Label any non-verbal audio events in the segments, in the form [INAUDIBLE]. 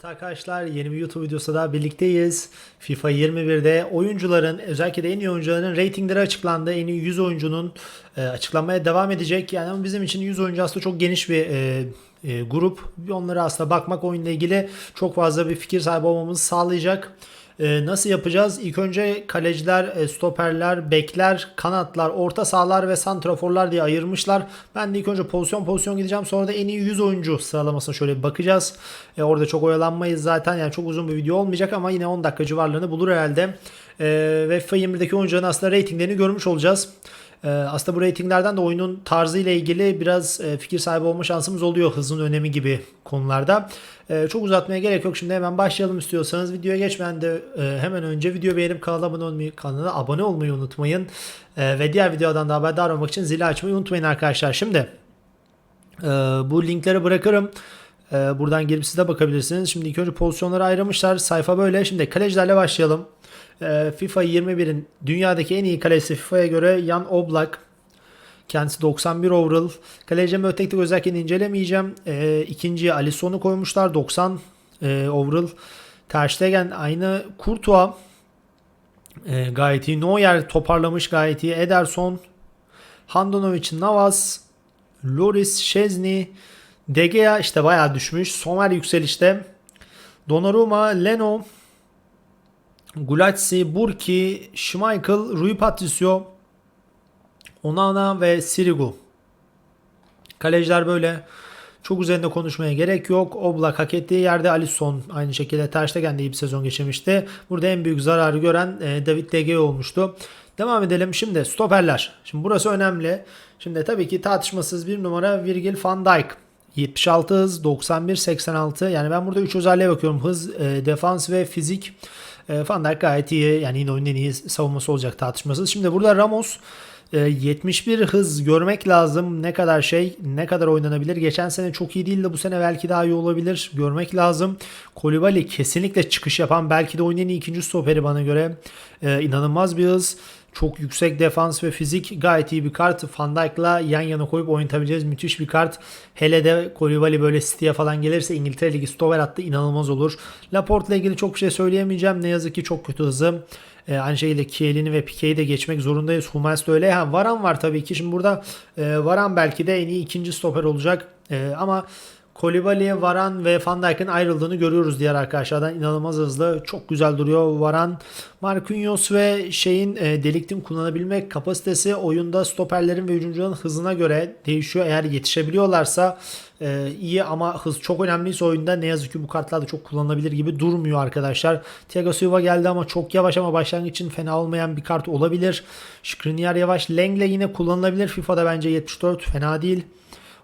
Evet arkadaşlar yeni bir YouTube videosu daha birlikteyiz. FIFA 21'de oyuncuların özellikle de en iyi oyuncuların reytingleri açıklandı. En iyi 100 oyuncunun e, açıklanmaya devam edecek. Yani ama bizim için 100 oyuncu aslında çok geniş bir e, e, grup. Onlara aslında bakmak oyunla ilgili çok fazla bir fikir sahibi olmamızı sağlayacak. E, nasıl yapacağız? İlk önce kaleciler, e, stoperler, bekler, kanatlar, orta sahalar ve santraforlar diye ayırmışlar. Ben de ilk önce pozisyon pozisyon gideceğim. Sonra da en iyi 100 oyuncu sıralamasına şöyle bir bakacağız. E, orada çok oyalanmayız zaten. Yani çok uzun bir video olmayacak ama yine 10 dakika civarlarını bulur herhalde. E, ve FIFA 21'deki oyuncuların aslında reytinglerini görmüş olacağız. Ee, aslında bu reytinglerden de oyunun tarzı ile ilgili biraz e, fikir sahibi olma şansımız oluyor hızın önemi gibi konularda. Ee, çok uzatmaya gerek yok. Şimdi hemen başlayalım istiyorsanız. Videoya geçmeden de e, hemen önce video beğenip kanala abone olmayı, kanala abone olmayı unutmayın. Ee, ve diğer videodan da haberdar olmak için zili açmayı unutmayın arkadaşlar. Şimdi e, bu linkleri bırakırım. Buradan girip siz de bakabilirsiniz. Şimdi ilk önce pozisyonları ayırmışlar. Sayfa böyle. Şimdi kalecilerle başlayalım. E, FIFA 21'in dünyadaki en iyi kalecisi FIFA'ya göre Jan Oblak. Kendisi 91 overall. Kaleci ve tek özellikle incelemeyeceğim. E, ikinciye Alisson'u koymuşlar. 90 e, overall. Ter Stegen aynı. Courtois e, gayet iyi. Neuer toparlamış gayet iyi. Ederson, Handanovic, Navas, Loris, Şezni, De Gea işte bayağı düşmüş. Somer yükselişte. Donnarumma, Leno, Gulazzi, Burki, Schmeichel, Rui Patricio, Onana ve Sirigu. Kaleciler böyle. Çok üzerinde konuşmaya gerek yok. Oblak hak ettiği yerde Alisson aynı şekilde Ter Stegen de iyi bir sezon geçirmişti. Burada en büyük zararı gören e, David De Gea olmuştu. Devam edelim. Şimdi stoperler. Şimdi burası önemli. Şimdi tabii ki tartışmasız bir numara Virgil van Dijk. 76 hız, 91, 86. Yani ben burada 3 özelliğe bakıyorum. Hız, e, defans ve fizik. E, Van Dijk gayet iyi. Yani yine oyunun iyi savunması olacak tartışmasız. Şimdi burada Ramos e, 71 hız görmek lazım. Ne kadar şey, ne kadar oynanabilir. Geçen sene çok iyi değildi. Bu sene belki daha iyi olabilir. Görmek lazım. Kolibali kesinlikle çıkış yapan. Belki de oyunun ikinci stoperi bana göre. E, inanılmaz bir hız. Çok yüksek defans ve fizik gayet iyi bir kart. Van Dijk'la yan yana koyup oynatabileceğiz. Müthiş bir kart. Hele de Koulibaly böyle City'ye falan gelirse İngiltere Ligi stoper attı inanılmaz olur. Laporte ile ilgili çok bir şey söyleyemeyeceğim. Ne yazık ki çok kötü hızı. Ee, aynı şekilde Kiel'ini ve Pique'yi de geçmek zorundayız. Hummels de öyle. Ha, Varan var tabii ki. Şimdi burada e, Varan belki de en iyi ikinci stoper olacak. E, ama Kolibali, Varan ve Van Dijk'in ayrıldığını görüyoruz diğer arkadaşlardan. İnanılmaz hızlı. Çok güzel duruyor Varan. Marquinhos ve şeyin e, deliktin kullanabilme kapasitesi oyunda stoperlerin ve hücumcuların hızına göre değişiyor. Eğer yetişebiliyorlarsa e, iyi ama hız çok önemliyse oyunda ne yazık ki bu kartlar da çok kullanılabilir gibi durmuyor arkadaşlar. Thiago Silva geldi ama çok yavaş ama başlangıç için fena olmayan bir kart olabilir. Skriniar yavaş. Lengle yine kullanılabilir. FIFA'da bence 74 fena değil.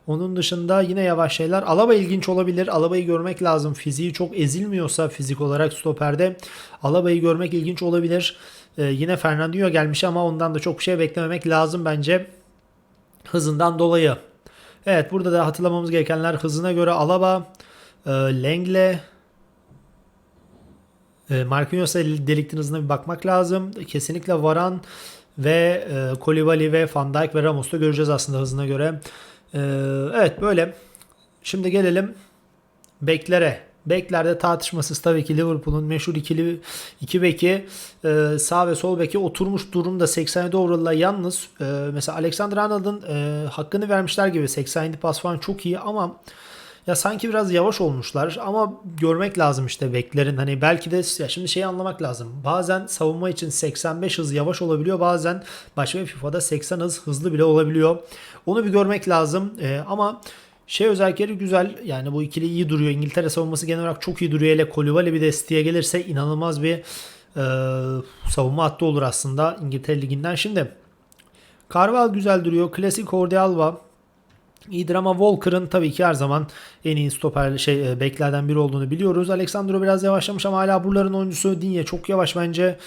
Onun dışında yine yavaş şeyler. Alaba ilginç olabilir. Alaba'yı görmek lazım. Fiziği çok ezilmiyorsa fizik olarak stoperde Alaba'yı görmek ilginç olabilir. Ee, yine Fernandinho gelmiş ama ondan da çok bir şey beklememek lazım bence. Hızından dolayı. Evet burada da hatırlamamız gerekenler hızına göre Alaba, e, Lengle, e, Marquinhos'a deliktin hızına bir bakmak lazım. Kesinlikle Varan ve e, Kolibali ve Van Dijk ve Ramos'ta göreceğiz aslında hızına göre. Ee, evet böyle. Şimdi gelelim beklere. Beklerde tartışmasız tabii ki Liverpool'un meşhur ikili iki beki e, sağ ve sol beki oturmuş durumda 87 overall'la yalnız e, mesela Alexander Arnold'un e, hakkını vermişler gibi 87 pas falan çok iyi ama ya sanki biraz yavaş olmuşlar ama görmek lazım işte beklerin. Hani belki de ya şimdi şeyi anlamak lazım. Bazen savunma için 85 hız yavaş olabiliyor. Bazen başka bir FIFA'da 80 hız hızlı bile olabiliyor. Onu bir görmek lazım. Ee, ama şey özellikleri güzel. Yani bu ikili iyi duruyor. İngiltere savunması genel olarak çok iyi duruyor. Hele Kolibali bir desteğe gelirse inanılmaz bir e, savunma hattı olur aslında İngiltere Ligi'nden. Şimdi Carval güzel duruyor. Klasik Jordi Alba İyidir ama Walker'ın tabii ki her zaman en iyi stoper şey e, beklerden biri olduğunu biliyoruz. Alexandro biraz yavaşlamış ama hala buraların oyuncusu Dinye çok yavaş bence.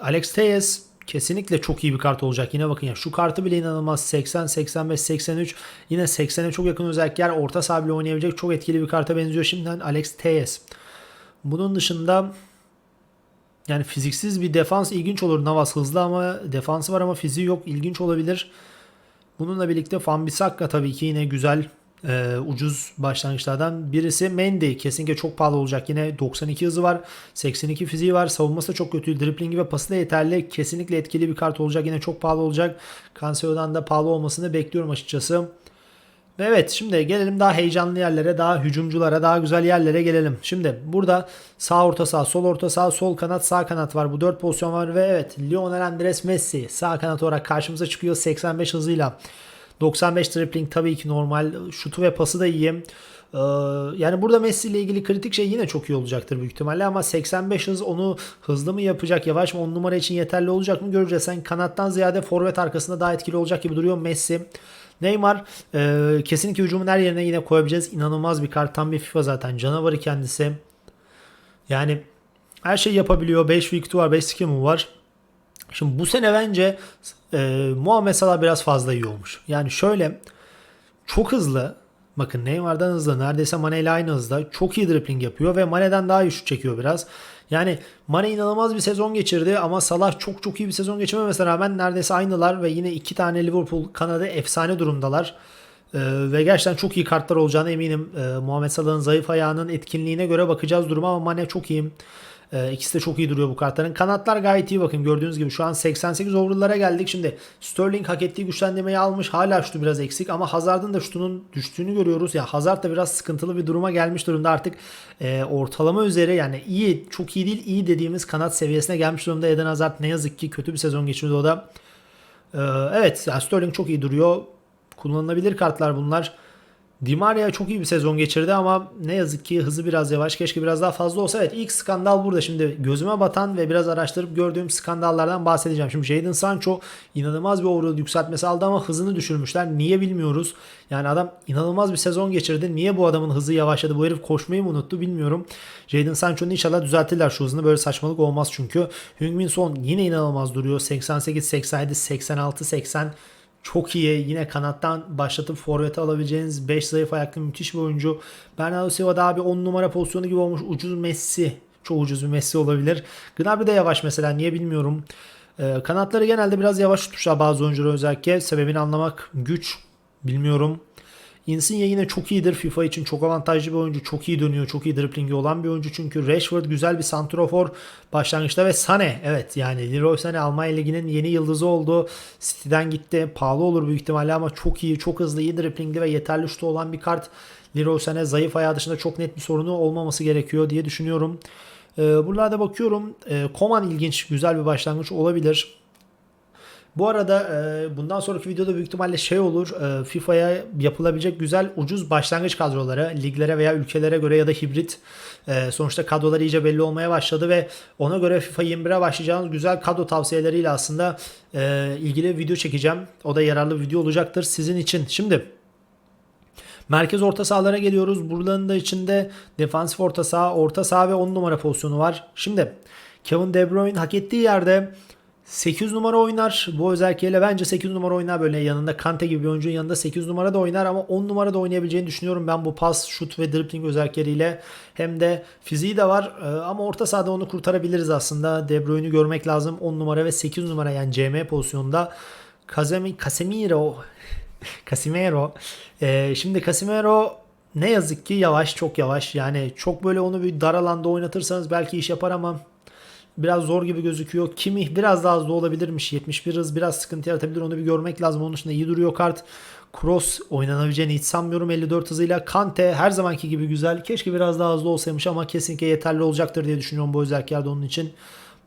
Alex Teyes kesinlikle çok iyi bir kart olacak. Yine bakın ya şu kartı bile inanılmaz 80, 85, 83 yine 80'e çok yakın özellik yer orta saha bile oynayabilecek çok etkili bir karta benziyor şimdiden Alex Teyes. Bunun dışında yani fiziksiz bir defans ilginç olur. Navas hızlı ama defansı var ama fiziği yok. ilginç olabilir. Bununla birlikte Fambisakka tabii ki yine güzel e, ucuz başlangıçlardan birisi Mendy. Kesinlikle çok pahalı olacak. Yine 92 hızı var. 82 fiziği var. Savunması da çok kötü. Driplingi ve pası da yeterli. Kesinlikle etkili bir kart olacak. Yine çok pahalı olacak. Cancelo'dan da pahalı olmasını bekliyorum açıkçası. Ve Evet şimdi gelelim daha heyecanlı yerlere, daha hücumculara, daha güzel yerlere gelelim. Şimdi burada sağ orta saha, sol orta saha, sol kanat, sağ kanat var. Bu 4 pozisyon var ve evet Lionel Andres Messi sağ kanat olarak karşımıza çıkıyor 85 hızıyla. 95 dribbling tabii ki normal. Şutu ve pası da iyi. Ee, yani burada Messi ile ilgili kritik şey yine çok iyi olacaktır büyük ihtimalle ama 85 hız onu hızlı mı yapacak, yavaş mı 10 numara için yeterli olacak mı göreceğiz. Sen kanattan ziyade forvet arkasında daha etkili olacak gibi duruyor Messi. Neymar e, kesinlikle hücumun her yerine yine koyabileceğiz. İnanılmaz bir kart. Tam bir FIFA zaten. Canavarı kendisi. Yani her şey yapabiliyor. 5 Victor var. 5 skill'ı var. Şimdi bu sene bence e, Muhammed Salah biraz fazla iyi olmuş. Yani şöyle çok hızlı. Bakın Neymar'dan hızlı. Neredeyse Mane ile aynı hızda. Çok iyi dribbling yapıyor ve Mane'den daha iyi şut çekiyor biraz. Yani Mane inanılmaz bir sezon geçirdi ama Salah çok çok iyi bir sezon geçirmemesine rağmen neredeyse aynılar ve yine iki tane Liverpool kanadı efsane durumdalar. Ee, ve gerçekten çok iyi kartlar olacağına eminim. Ee, Muhammed Salah'ın zayıf ayağının etkinliğine göre bakacağız duruma ama Mane çok iyi. Ee, ikisi de çok iyi duruyor bu kartların. Kanatlar gayet iyi bakın gördüğünüz gibi şu an 88 overall'lara geldik. Şimdi Sterling hak ettiği güçlendirmeyi almış. Hala şutu biraz eksik ama Hazard'ın da şutunun düştüğünü görüyoruz. Ya Hazard da biraz sıkıntılı bir duruma gelmiş durumda artık e, ortalama üzeri yani iyi çok iyi değil iyi dediğimiz kanat seviyesine gelmiş durumda. Eden Hazard ne yazık ki kötü bir sezon geçirdi o da. Ee, evet yani Sterling çok iyi duruyor. Kullanılabilir kartlar bunlar. Di Maria çok iyi bir sezon geçirdi ama ne yazık ki hızı biraz yavaş. Keşke biraz daha fazla olsa. Evet ilk skandal burada. Şimdi gözüme batan ve biraz araştırıp gördüğüm skandallardan bahsedeceğim. Şimdi Jadon Sancho inanılmaz bir overall yükseltmesi aldı ama hızını düşürmüşler. Niye bilmiyoruz. Yani adam inanılmaz bir sezon geçirdi. Niye bu adamın hızı yavaşladı? Bu herif koşmayı mı unuttu bilmiyorum. Jadon Sancho'nun inşallah düzeltirler şu hızını. Böyle saçmalık olmaz çünkü. Heung-Min Son yine inanılmaz duruyor. 88, 87, 86, 80 çok iyi. Yine kanattan başlatıp forvete alabileceğiniz 5 zayıf ayaklı müthiş bir oyuncu. Bernardo Silva daha bir 10 numara pozisyonu gibi olmuş. Ucuz Messi. Çok ucuz bir Messi olabilir. Gnabry de yavaş mesela. Niye bilmiyorum. Ee, kanatları genelde biraz yavaş tutmuşlar bazı oyuncular özellikle. Sebebini anlamak güç. Bilmiyorum. Insigne yine çok iyidir FIFA için çok avantajlı bir oyuncu. Çok iyi dönüyor. Çok iyi driplingi olan bir oyuncu. Çünkü Rashford güzel bir santrofor başlangıçta ve Sane evet yani Leroy Sane Almanya Ligi'nin yeni yıldızı oldu. City'den gitti. Pahalı olur büyük ihtimalle ama çok iyi, çok hızlı, iyi driplingli ve yeterli şutu olan bir kart. Leroy Sane zayıf ayağı dışında çok net bir sorunu olmaması gerekiyor diye düşünüyorum. Ee, buralarda bakıyorum. Ee, Koman ilginç, güzel bir başlangıç olabilir. Bu arada e, bundan sonraki videoda büyük ihtimalle şey olur. E, FIFA'ya yapılabilecek güzel ucuz başlangıç kadroları liglere veya ülkelere göre ya da hibrit. E, sonuçta kadrolar iyice belli olmaya başladı ve ona göre FIFA 21'e başlayacağınız güzel kadro tavsiyeleriyle aslında e, ilgili video çekeceğim. O da yararlı bir video olacaktır sizin için. Şimdi Merkez orta sahalara geliyoruz. Buraların da içinde defansif orta saha, orta saha ve 10 numara pozisyonu var. Şimdi Kevin De Bruyne hak ettiği yerde 8 numara oynar. Bu özelliğiyle bence 8 numara oynar böyle yanında Kante gibi bir oyuncunun yanında 8 numara da oynar ama 10 numara da oynayabileceğini düşünüyorum ben bu pas, şut ve dribbling özellikleriyle. Hem de fiziği de var Ee, ama orta sahada onu kurtarabiliriz aslında. De Bruyne'ü görmek lazım. 10 numara ve 8 numara yani CM pozisyonunda. Kazemi, Casemiro [LAUGHS] Casemiro. Ee, şimdi Casemiro ne yazık ki yavaş çok yavaş yani çok böyle onu bir dar alanda oynatırsanız belki iş yapar ama biraz zor gibi gözüküyor. Kimi biraz daha hızlı olabilirmiş. 71 hız biraz sıkıntı yaratabilir. Onu bir görmek lazım. Onun dışında iyi duruyor kart. Cross oynanabileceğini hiç sanmıyorum 54 hızıyla. Kante her zamanki gibi güzel. Keşke biraz daha hızlı olsaymış ama kesinlikle yeterli olacaktır diye düşünüyorum bu özelliklerde onun için.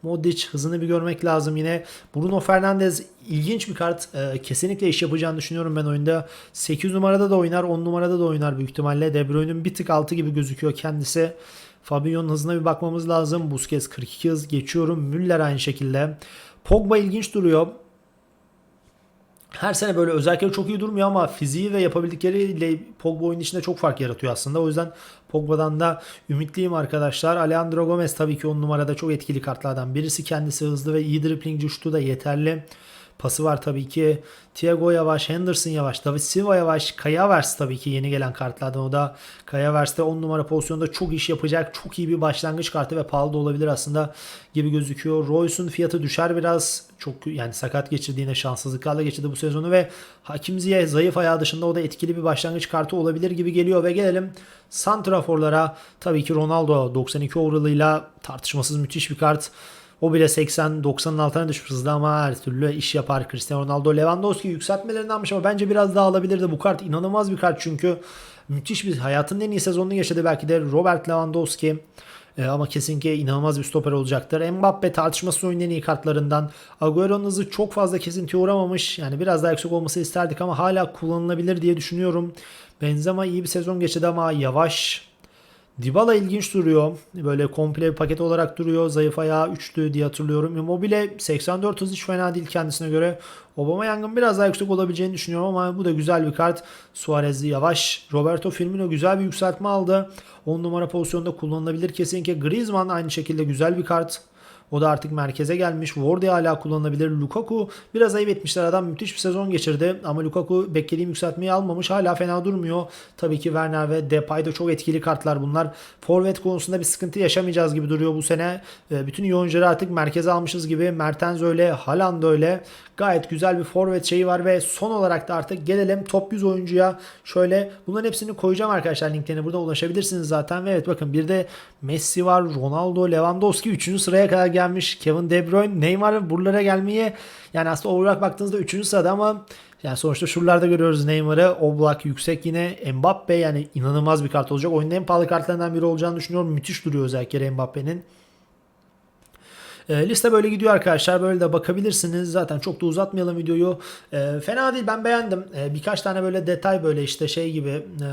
Modric hızını bir görmek lazım yine. Bruno Fernandes ilginç bir kart. Ee, kesinlikle iş yapacağını düşünüyorum ben oyunda. 8 numarada da oynar, 10 numarada da oynar büyük ihtimalle. De Bruyne'ün bir tık altı gibi gözüküyor kendisi. Fabinho'nun hızına bir bakmamız lazım. Busquets 42 hız geçiyorum. Müller aynı şekilde. Pogba ilginç duruyor. Her sene böyle özellikle çok iyi durmuyor ama fiziği ve yapabildikleriyle Pogba oyun içinde çok fark yaratıyor aslında. O yüzden Pogba'dan da ümitliyim arkadaşlar. Alejandro Gomez tabii ki on numarada çok etkili kartlardan birisi. Kendisi hızlı ve iyi dribbling şutu da yeterli. Pası var tabii ki. Thiago yavaş, Henderson yavaş, David Silva yavaş, Kaya Havertz tabii ki yeni gelen kartlardan o da Kaya Havertz'te 10 numara pozisyonda çok iş yapacak. Çok iyi bir başlangıç kartı ve pahalı da olabilir aslında gibi gözüküyor. Royce'un fiyatı düşer biraz. Çok yani sakat geçirdiğine şanssızlıklarla geçirdi bu sezonu ve Hakim Ziyech zayıf ayağı dışında o da etkili bir başlangıç kartı olabilir gibi geliyor ve gelelim Santraforlara. Tabii ki Ronaldo 92 overall'ıyla tartışmasız müthiş bir kart. O bile 80-90'ın altına düşmüş hızlı ama her türlü iş yapar. Cristiano Ronaldo Lewandowski yükseltmelerinden almış ama bence biraz daha alabilirdi. Bu kart inanılmaz bir kart çünkü müthiş bir hayatının en iyi sezonunu yaşadı belki de Robert Lewandowski. Ee, ama kesinlikle inanılmaz bir stoper olacaktır. Mbappe tartışmasız oyunun en iyi kartlarından. Agüero'nun hızı çok fazla kesintiye uğramamış. Yani biraz daha yüksek olması isterdik ama hala kullanılabilir diye düşünüyorum. Benzema iyi bir sezon geçirdi ama yavaş. Dybala ilginç duruyor. Böyle komple paket olarak duruyor. Zayıf ayağı üçlü diye hatırlıyorum. Immobile 84 hız hiç fena değil kendisine göre. Aubameyang'ın biraz daha yüksek olabileceğini düşünüyorum ama bu da güzel bir kart. Suarez'i yavaş. Roberto Firmino güzel bir yükseltme aldı. 10 numara pozisyonda kullanılabilir kesinlikle. Griezmann aynı şekilde güzel bir kart. O da artık merkeze gelmiş. Wardy hala kullanılabilir. Lukaku biraz ayıp etmişler. Adam müthiş bir sezon geçirdi. Ama Lukaku beklediğim yükseltmeyi almamış. Hala fena durmuyor. Tabii ki Werner ve Depay da çok etkili kartlar bunlar. Forvet konusunda bir sıkıntı yaşamayacağız gibi duruyor bu sene. Ee, Bütün iyi oyuncuları artık merkeze almışız gibi. Mertens öyle. Haaland öyle. Gayet güzel bir forvet şeyi var ve son olarak da artık gelelim top 100 oyuncuya. Şöyle bunların hepsini koyacağım arkadaşlar linklerine burada ulaşabilirsiniz zaten. Ve evet bakın bir de Messi var, Ronaldo, Lewandowski 3. sıraya kadar gelmiş. Kevin De Bruyne, Neymar buralara gelmeye yani aslında olarak baktığınızda 3. sırada ama yani sonuçta şuralarda görüyoruz Neymar'ı. Oblak yüksek yine. Mbappe yani inanılmaz bir kart olacak. Oyunun en pahalı kartlarından biri olacağını düşünüyorum. Müthiş duruyor özellikle Mbappe'nin. E, liste böyle gidiyor arkadaşlar. Böyle de bakabilirsiniz. Zaten çok da uzatmayalım videoyu. E, fena değil. Ben beğendim. E, birkaç tane böyle detay böyle işte şey gibi e,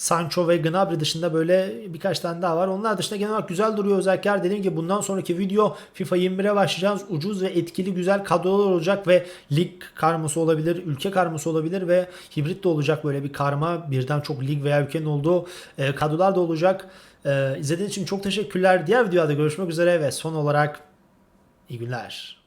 Sancho ve Gnabry dışında böyle birkaç tane daha var. Onlar dışında genel olarak güzel duruyor özellikler. Dediğim gibi bundan sonraki video FIFA 21'e başlayacağız. Ucuz ve etkili güzel kadrolar olacak ve lig karması olabilir, ülke karması olabilir ve hibrit de olacak böyle bir karma. Birden çok lig veya ülkenin olduğu e, kadrolar da olacak. E, izlediğiniz için çok teşekkürler. Diğer videoda görüşmek üzere ve son olarak iyi günler.